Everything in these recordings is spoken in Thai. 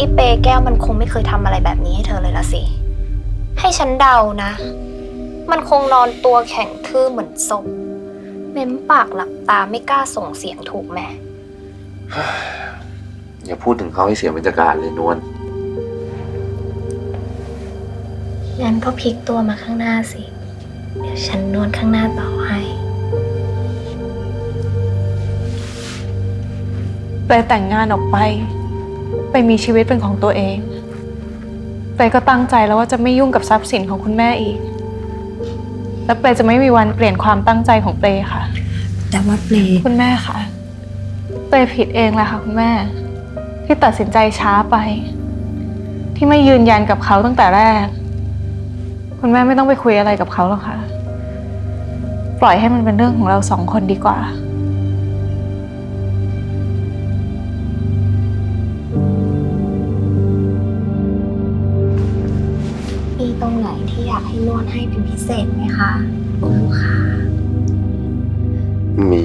อีเปแก้วมันคงไม่เคยทำอะไรแบบนี้ให้เธอเลยละสิ ให้ฉันเดานะ มันคงนอนตัวแข็งทื่อเหมือนศพเม้มปากหลับตาไม่กล้าส่งเสียงถูกไหม อย่าพูดถึงเขาให้เสียบรรยากาศเลยนวลงั้นก็พลิกตัวมาข้างหน้าสิ เดี๋ยวฉันนวดข้างหน้าต่อให้เปยแต่งงานออกไป ไปมีชีวิตเป็นของตัวเองเปยก็ตั้งใจแล้วว่าจะไม่ยุ่งกับทรัพย์สินของคุณแม่อีก และเปยจะไม่มีวันเปลี่ยนความตั้งใจของเปยค่ะ แต่ว่าเปลคุณแม่ค่ะ เปยผิดเองแหละค่ะคุณแม่ ที่ตัดสินใจช้าไป ที่ไม่ยืนยันกับเขาตั้งแต่แรก คุณแม่ไม่ต้องไปคุยอะไรกับเขาหรอกค่ะ ปล่อยให้มันเป็นเรื่องของเราสองคนดีกว่า ตรงไหนที่อยากให้นวดให้เป็นพิเศษไหมคะคุณลูกค้ามี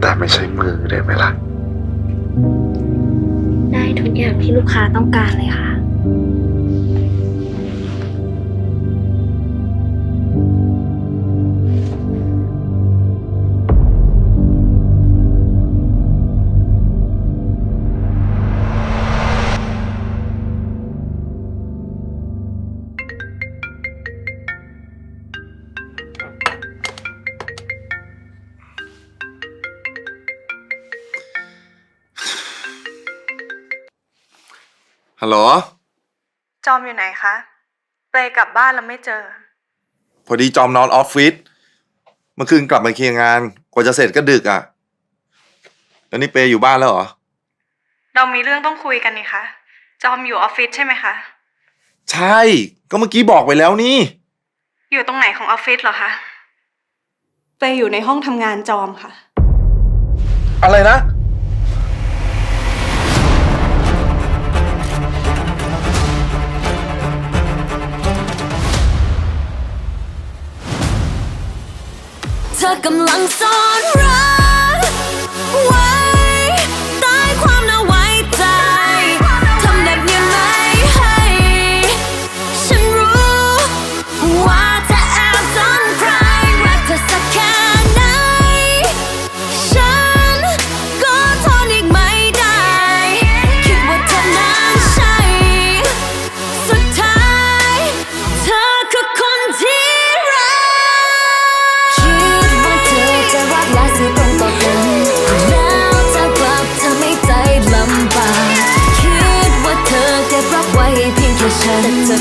แต่ไม่ใช่มือได้ไหมล่ะ ได้ทุกอย่างที่ลูกค้าต้องการเลยค่ะ ฮัลโหล จอมอยู่ไหนคะเปยกลับบ้านแล้วไม่เจอ พอดีจอมนอนออฟฟิศ เมื่อคืนกลับมาเคลียร์งาน กว่าจะเสร็จก็ดึกอะ แล้วนี่เปย์อยู่บ้านแล้วเหรอ เรามีเรื่องต้องคุยกันนี่คะ จอมอยู่ออฟฟิศใช่ไหมคะ ใช่ ก็เมื่อกี้บอกไปแล้วนี่ อยู่ตรงไหนของออฟฟิศเหรอคะเปยอยู่ในห้องทำงานจอมค่ะ อะไรนะ เธอกำลังซ่อนรั